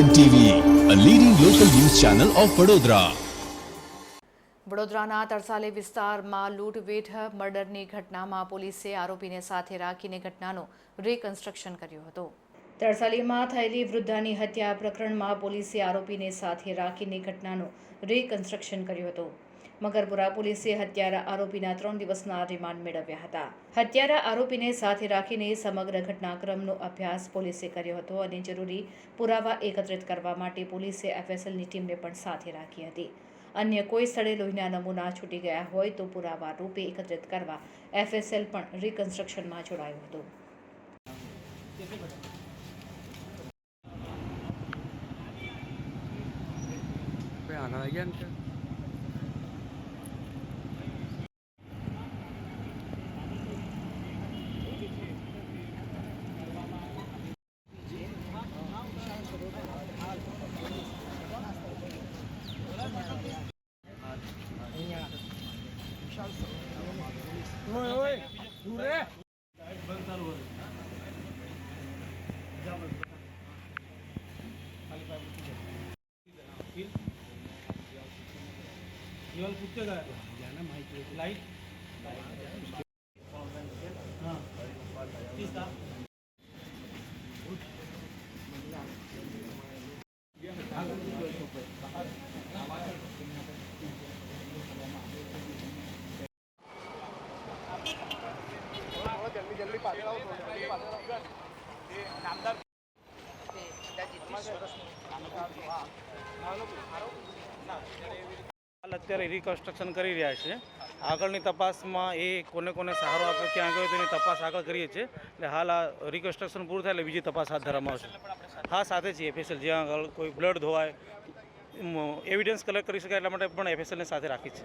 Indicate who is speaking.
Speaker 1: N TV a leading local news channel of Vadodara
Speaker 2: વડોદરાના તરસાલે વિસ્તારમાં લૂંટવેઠ મર્ડરની ઘટનામાં પોલીસે આરોપીને સાથે રાખીને ઘટનાનો રિકન્સ્ટ્રક્શન કર્યો હતો. તરસાલીમાં થયેલી વૃદ્ધાની હત્યા પ્રકરણમાં પોલીસે આરોપીને સાથે રાખીને ઘટનાનું રિકન્સ્ટ્રક્શન કર્યું હતું. મગરપુરા પોલીસે હત્યારા આરોપીના ત્રણ દિવસના રિમાન્ડ મેળવ્યા હતા. હત્યારા આરોપીને સાથે રાખીને સમગ્ર ઘટનાક્રમનો અભ્યાસ પોલીસે કર્યો હતો અને જરૂરી પુરાવા એકત્રિત કરવા માટે પોલીસે એફએસએલની ટીમને પણ સાથે રાખી હતી. અન્ય કોઈ સ્થળે લોહીના નમૂના છૂટી ગયા હોય તો પુરાવા રૂપે એકત્રિત કરવા એફએસએલ પણ રિકન્સ્ટ્રક્શનમાં જોડાયું હતું.
Speaker 3: આના
Speaker 4: ఇవాళ కూర్చో కాదు జనం అయితే లైట్ తీస్తా અત્યારે રિકન્સ્ટ્રક્શન કરી રહ્યા છે. આગળની તપાસમાં એ કોને કોને સહારો આપ્યો, ક્યાં ગયો, તેની તપાસ આગળ કરીએ છીએ. એટલે હાલ આ રિકન્સ્ટ્રક્શન પૂરું થાય એટલે બીજી તપાસ હાથ ધરવામાં આવશે. હા, સાથે છીએ એફએસએલ જ્યાં આગળ કોઈ બ્લડ ધોવાય એવિડન્સ કલેક્ટ કરી શકાય એટલા માટે પણ એફએસએલને સાથે રાખી છે